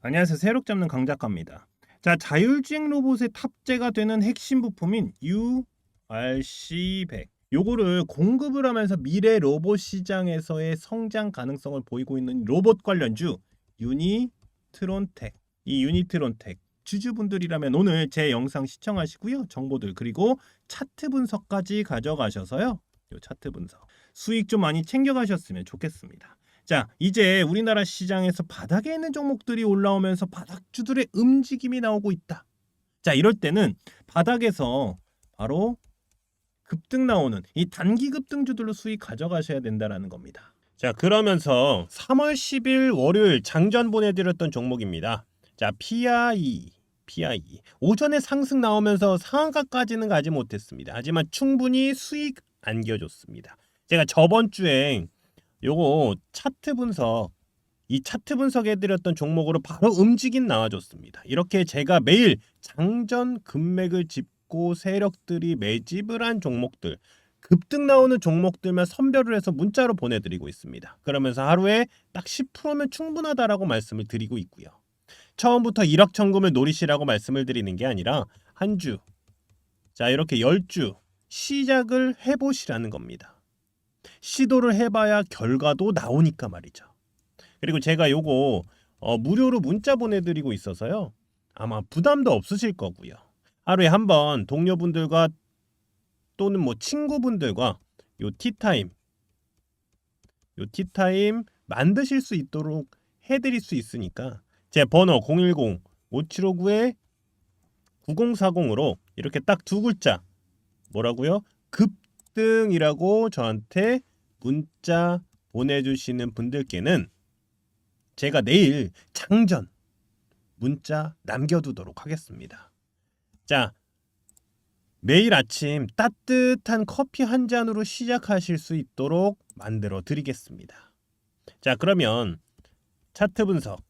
안녕하세요. 새롭 잡는 강 작가입니다. 자, 자율주행 로봇에 탑재가 되는 핵심 부품인 URC100. 요거를 공급을 하면서 미래 로봇 시장에서의 성장 가능성을 보이고 있는 로봇 관련주 유니트론텍. 이 유니트론텍 주주분들이라면 오늘 제 영상 시청하시고요. 정보들 그리고 차트 분석까지 가져가셔서요. 요 차트 분석. 수익 좀 많이 챙겨 가셨으면 좋겠습니다. 자, 이제 우리나라 시장에서 바닥에 있는 종목들이 올라오면서 바닥주들의 움직임이 나오고 있다. 자, 이럴 때는 바닥에서 바로 급등 나오는 이 단기 급등주들로 수익 가져가셔야 된다라는 겁니다. 자, 그러면서 3월 10일 월요일 장전 보내드렸던 종목입니다. 자, PI. PI. 오전에 상승 나오면서 상한가까지는 가지 못했습니다. 하지만 충분히 수익 안겨줬습니다. 제가 저번 주에 요거 차트 분석 이 차트 분석해드렸던 종목으로 바로 움직임 나와줬습니다. 이렇게 제가 매일 장전 금맥을 짚고 세력들이 매집을 한 종목들 급등 나오는 종목들만 선별을 해서 문자로 보내드리고 있습니다. 그러면서 하루에 딱 10%면 충분하다라고 말씀을 드리고 있고요. 처음부터 1억 천금을 노리시라고 말씀을 드리는 게 아니라 한 주, 자 이렇게 10주 시작을 해보시라는 겁니다. 시도를 해봐야 결과도 나오니까 말이죠. 그리고 제가 요거 어, 무료로 문자 보내드리고 있어서요. 아마 부담도 없으실 거고요. 하루에 한 번 동료분들과 또는 뭐 친구분들과 요 티타임 요 티타임 만드실 수 있도록 해드릴 수 있으니까 제 번호 010 5759에 9040으로 이렇게 딱 두 글자 뭐라고요? 급등이라고 저한테 문자 보내주시는 분들께는 제가 내일 장전 문자 남겨두도록 하겠습니다. 자, 매일 아침 따뜻한 커피 한 잔으로 시작하실 수 있도록 만들어 드리겠습니다. 자, 그러면 차트 분석,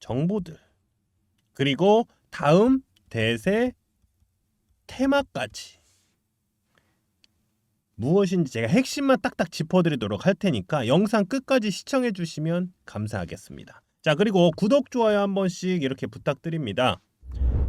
정보들, 그리고 다음 대세 테마까지 무엇인지 제가 핵심만 딱딱 짚어드리도록 할 테니까 영상 끝까지 시청해 주시면 감사하겠습니다. 자 그리고 구독 좋아요 한 번씩 이렇게 부탁드립니다.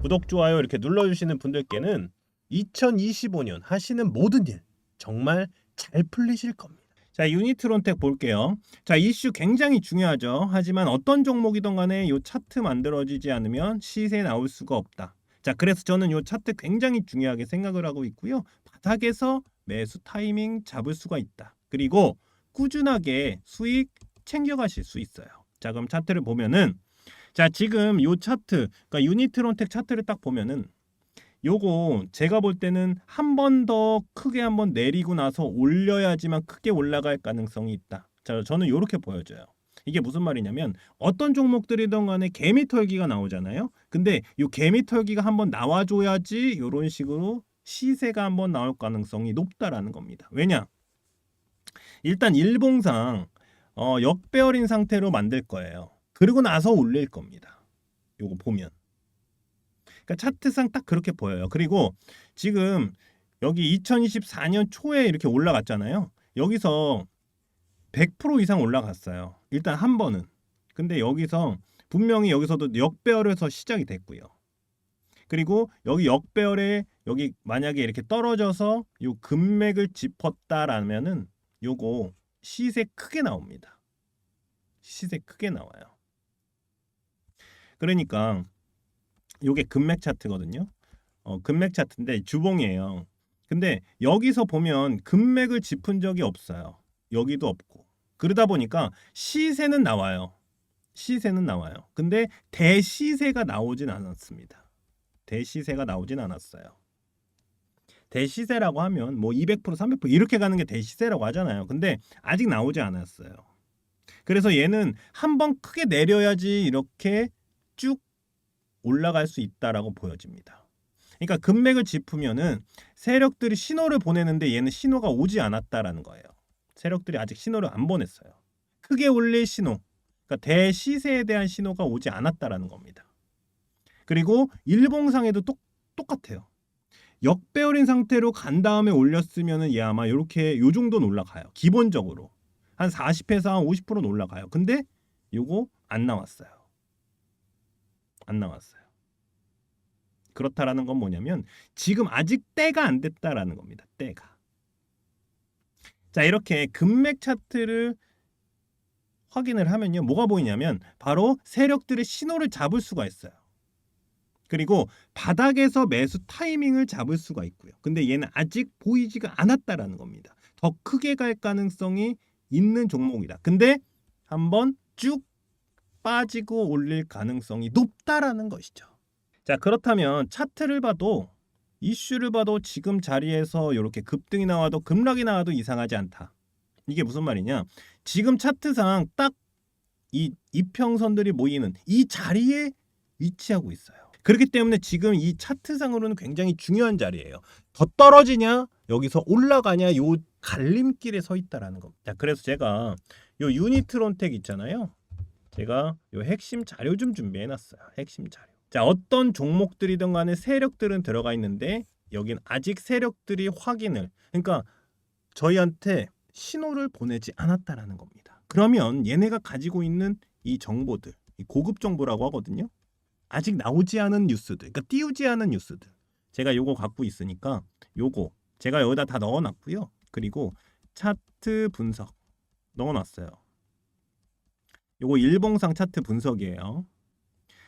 구독 좋아요 이렇게 눌러주시는 분들께는 2025년 하시는 모든 일 정말 잘 풀리실 겁니다. 자 유니트론텍 볼게요. 자 이슈 굉장히 중요하죠. 하지만 어떤 종목이든 간에 이 차트 만들어지지 않으면 시세 나올 수가 없다. 자 그래서 저는 이 차트 굉장히 중요하게 생각을 하고 있고요. 바닥에서 매수 타이밍 잡을 수가 있다. 그리고 꾸준하게 수익 챙겨가실 수 있어요. 자 그럼 차트를 보면은 자 지금 요 차트 그러니까 유니트론텍 차트를 딱 보면은 요거 제가 볼 때는 한 번 더 크게 한 번 내리고 나서 올려야지만 크게 올라갈 가능성이 있다. 자 저는 요렇게 보여져요. 이게 무슨 말이냐면 어떤 종목들이든 간에 개미 털기가 나오잖아요. 근데 요 개미 털기가 한번 나와줘야지 요런 식으로 시세가 한번 나올 가능성이 높다라는 겁니다. 왜냐? 일단 일봉상 어, 역배열인 상태로 만들 거예요. 그리고 나서 올릴 겁니다. 요거 보면. 그러니까 차트상 딱 그렇게 보여요. 그리고 지금 여기 2024년 초에 이렇게 올라갔잖아요. 여기서 100% 이상 올라갔어요. 일단 한 번은. 근데 여기서 분명히 여기서도 역배열에서 시작이 됐고요. 그리고 여기 역배열에 여기 만약에 이렇게 떨어져서 요 금맥을 짚었다라면은 요거 시세 크게 나옵니다. 시세 크게 나와요. 그러니까 요게 금맥 차트거든요. 어, 금맥 차트인데 주봉이에요. 근데 여기서 보면 금맥을 짚은 적이 없어요. 여기도 없고. 그러다 보니까 시세는 나와요. 시세는 나와요. 근데 대시세가 나오진 않았습니다. 대시세가 나오진 않았어요. 대시세라고 하면 뭐 200% 300% 이렇게 가는 게 대시세라고 하잖아요. 근데 아직 나오지 않았어요. 그래서 얘는 한 번 크게 내려야지 이렇게 쭉 올라갈 수 있다라고 보여집니다. 그러니까 금맥을 짚으면은 세력들이 신호를 보내는데 얘는 신호가 오지 않았다라는 거예요. 세력들이 아직 신호를 안 보냈어요. 크게 올릴 신호, 그러니까 대시세에 대한 신호가 오지 않았다라는 겁니다. 그리고 일봉상에도 똑, 똑같아요. 역배열인 상태로 간 다음에 올렸으면은 얘 아마 이렇게 요 정도는 올라가요. 기본적으로 한 40에서 한 50%는 올라가요. 근데 요거 안 나왔어요. 안 나왔어요. 그렇다라는 건 뭐냐면 지금 아직 때가 안 됐다라는 겁니다. 때가. 자, 이렇게 금맥 차트를 확인을 하면요. 뭐가 보이냐면 바로 세력들의 신호를 잡을 수가 있어요. 그리고 바닥에서 매수 타이밍을 잡을 수가 있고요. 근데 얘는 아직 보이지가 않았다라는 겁니다. 더 크게 갈 가능성이 있는 종목이다. 근데 한번 쭉 빠지고 올릴 가능성이 높다라는 것이죠. 자, 그렇다면 차트를 봐도 이슈를 봐도 지금 자리에서 이렇게 급등이 나와도 급락이 나와도 이상하지 않다. 이게 무슨 말이냐? 지금 차트상 딱 이 이평선들이 모이는 이 자리에 위치하고 있어요. 그렇기 때문에 지금 이 차트상으로는 굉장히 중요한 자리예요. 더 떨어지냐, 여기서 올라가냐, 요 갈림길에 서 있다라는 겁니다. 자, 그래서 제가 요 유니트론텍 있잖아요. 제가 요 핵심 자료 좀 준비해 놨어요. 핵심 자료. 자, 어떤 종목들이든 간에 세력들은 들어가 있는데 여긴 아직 세력들이 확인을 그러니까 저희한테 신호를 보내지 않았다라는 겁니다. 그러면 얘네가 가지고 있는 이 정보들, 이 고급 정보라고 하거든요. 아직 나오지 않은 뉴스들, 그러니까 띄우지 않은 뉴스들. 제가 요거 갖고 있으니까 요거 제가 여기다 다 넣어놨고요. 그리고 차트 분석 넣어놨어요. 요거 일봉상 차트 분석이에요.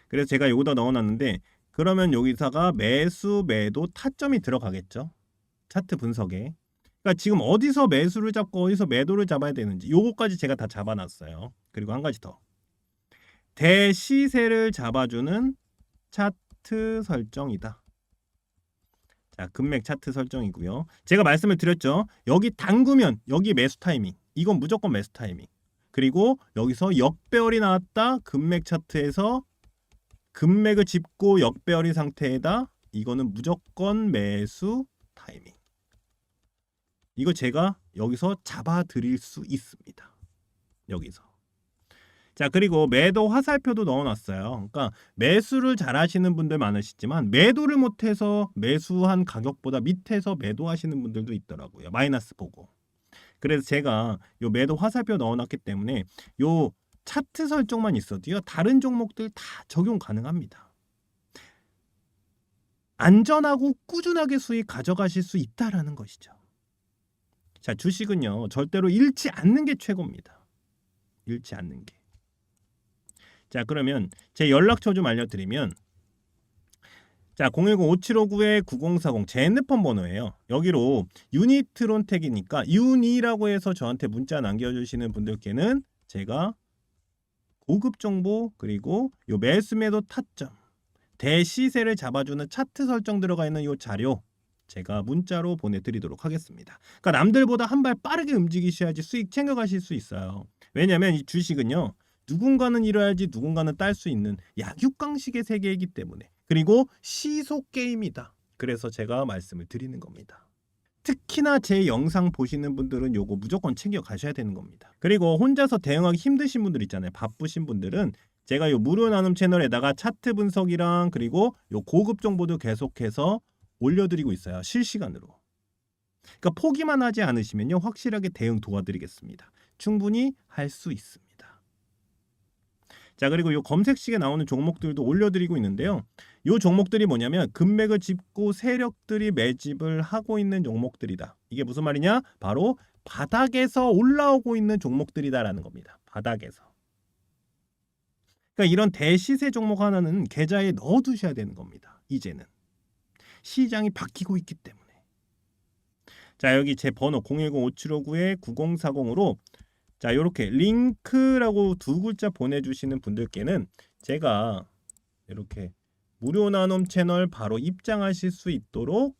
그래서 제가 여기다 넣어놨는데 그러면 여기서가 매수 매도 타점이 들어가겠죠. 차트 분석에. 그러니까 지금 어디서 매수를 잡고 어디서 매도를 잡아야 되는지 요거까지 제가 다 잡아놨어요. 그리고 한 가지 더. 대시세를 잡아주는 차트 설정이다. 자, 금맥 차트 설정이고요. 제가 말씀을 드렸죠. 여기 당구면 여기 매수 타이밍. 이건 무조건 매수 타이밍. 그리고 여기서 역배열이 나왔다. 금맥 차트에서 금맥을 짚고 역배열인 상태에다 이거는 무조건 매수 타이밍. 이거 제가 여기서 잡아 드릴 수 있습니다. 여기서. 자, 그리고 매도 화살표도 넣어 놨어요. 그러니까 매수를 잘 하시는 분들 많으시지만 매도를 못 해서 매수한 가격보다 밑에서 매도하시는 분들도 있더라고요. 마이너스 보고. 그래서 제가 요 매도 화살표 넣어 놨기 때문에 요 차트 설정만 있어도요. 다른 종목들 다 적용 가능합니다. 안전하고 꾸준하게 수익 가져가실 수 있다라는 것이죠. 자, 주식은요. 절대로 잃지 않는 게 최고입니다. 잃지 않는 게. 자, 그러면 제 연락처 좀 알려 드리면 자, 010-5759-9040 제 핸드폰 번호예요. 여기로 유니트론텍이니까 유니라고 해서 저한테 문자 남겨 주시는 분들께는 제가 고급 정보 그리고 요 매수 매도 타점 대시세를 잡아주는 차트 설정 들어가 있는 요 자료 제가 문자로 보내드리도록 하겠습니다. 그러니까 남들보다 한 발 빠르게 움직이셔야지 수익 챙겨가실 수 있어요. 왜냐하면 이 주식은요. 누군가는 잃어야지 누군가는 딸 수 있는 약육강식의 세계이기 때문에 그리고 시속 게임이다. 그래서 제가 말씀을 드리는 겁니다. 특히나 제 영상 보시는 분들은 요거 무조건 챙겨 가셔야 되는 겁니다. 그리고 혼자서 대응하기 힘드신 분들 있잖아요. 바쁘신 분들은 제가 요 무료 나눔 채널에다가 차트 분석이랑 그리고 요 고급 정보도 계속해서 올려드리고 있어요. 실시간으로. 그러니까 포기만 하지 않으시면요. 확실하게 대응 도와드리겠습니다. 충분히 할 수 있습니다. 자 그리고 요 검색식에 나오는 종목들도 올려드리고 있는데요. 요 종목들이 뭐냐면 금맥을 짚고 세력들이 매집을 하고 있는 종목들이다. 이게 무슨 말이냐? 바로 바닥에서 올라오고 있는 종목들이다라는 겁니다. 바닥에서. 그러니까 이런 대시세 종목 하나는 계좌에 넣어두셔야 되는 겁니다. 이제는 시장이 바뀌고 있기 때문에. 자 여기 제 번호 010-5759-9040으로 자 이렇게 링크라고 두 글자 보내주시는 분들께는 제가 이렇게 무료 나눔 채널 바로 입장하실 수 있도록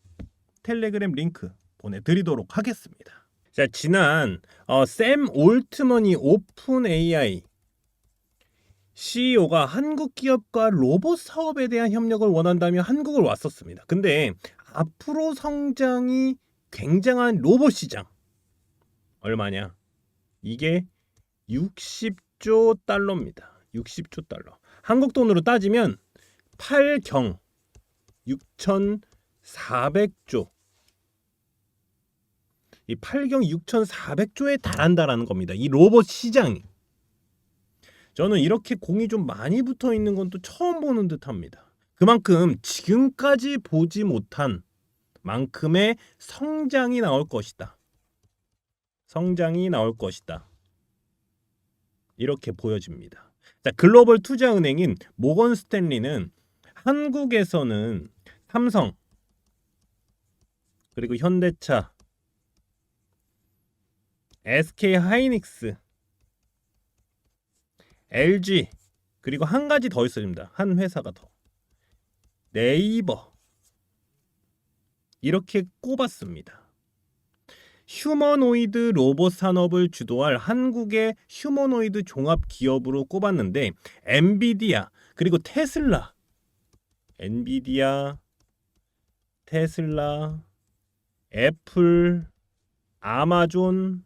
텔레그램 링크 보내드리도록 하겠습니다. 자 지난 어, 샘 올트머니 오픈 AI CEO가 한국 기업과 로봇 사업에 대한 협력을 원한다며 한국을 왔었습니다. 근데 앞으로 성장이 굉장한 로봇 시장 얼마냐? 이게 60조 달러입니다. 60조 달러. 한국 돈으로 따지면 8경 6,400조. 이 8경 6,400조에 달한다라는 겁니다. 이 로봇 시장이. 저는 이렇게 공이 좀 많이 붙어 있는 건 또 처음 보는 듯 합니다. 그만큼 지금까지 보지 못한 만큼의 성장이 나올 것이다. 성장이 나올 것이다. 이렇게 보여집니다. 자, 글로벌 투자은행인 모건 스탠리는 한국에서는 삼성 그리고 현대차 SK 하이닉스 LG 그리고 한 가지 더 있습니다. 한 회사가 더 네이버 이렇게 꼽았습니다. 휴머노이드 로봇 산업을 주도할 한국의 휴머노이드 종합 기업으로 꼽았는데 엔비디아 그리고 테슬라 엔비디아 테슬라 애플 아마존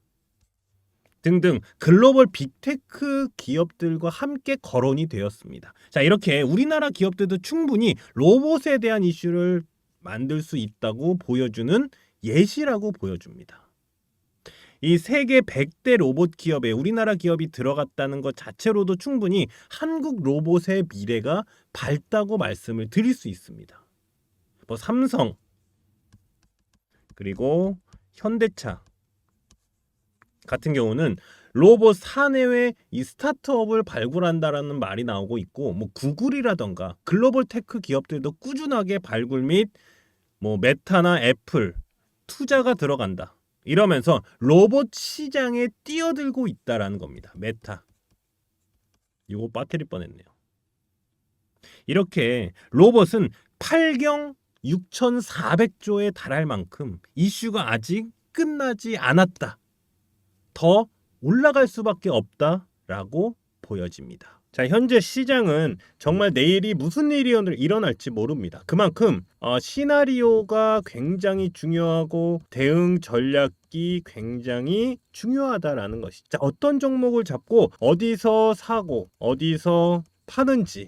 등등 글로벌 빅테크 기업들과 함께 거론이 되었습니다. 자, 이렇게 우리나라 기업들도 충분히 로봇에 대한 이슈를 만들 수 있다고 보여주는 예시라고 보여줍니다. 이 세계 100대 로봇 기업에 우리나라 기업이 들어갔다는 것 자체로도 충분히 한국 로봇의 미래가 밝다고 말씀을 드릴 수 있습니다. 뭐 삼성 그리고 현대차 같은 경우는 로봇 사내외 이 스타트업을 발굴한다라는 말이 나오고 있고 뭐 구글이라던가 글로벌 테크 기업들도 꾸준하게 발굴 및 뭐 메타나 애플 투자가 들어간다. 이러면서 로봇 시장에 뛰어들고 있다라는 겁니다. 메타. 이거 빠뜨릴 뻔했네요. 이렇게 로봇은 8경 6,400조에 달할 만큼 이슈가 아직 끝나지 않았다. 더 올라갈 수밖에 없다라고 보여집니다. 자, 현재 시장은 정말 내일이 무슨 일이 일어날지 모릅니다. 그만큼 어, 시나리오가 굉장히 중요하고 대응 전략이 굉장히 중요하다라는 것이죠. 자, 어떤 종목을 잡고 어디서 사고 어디서 파는지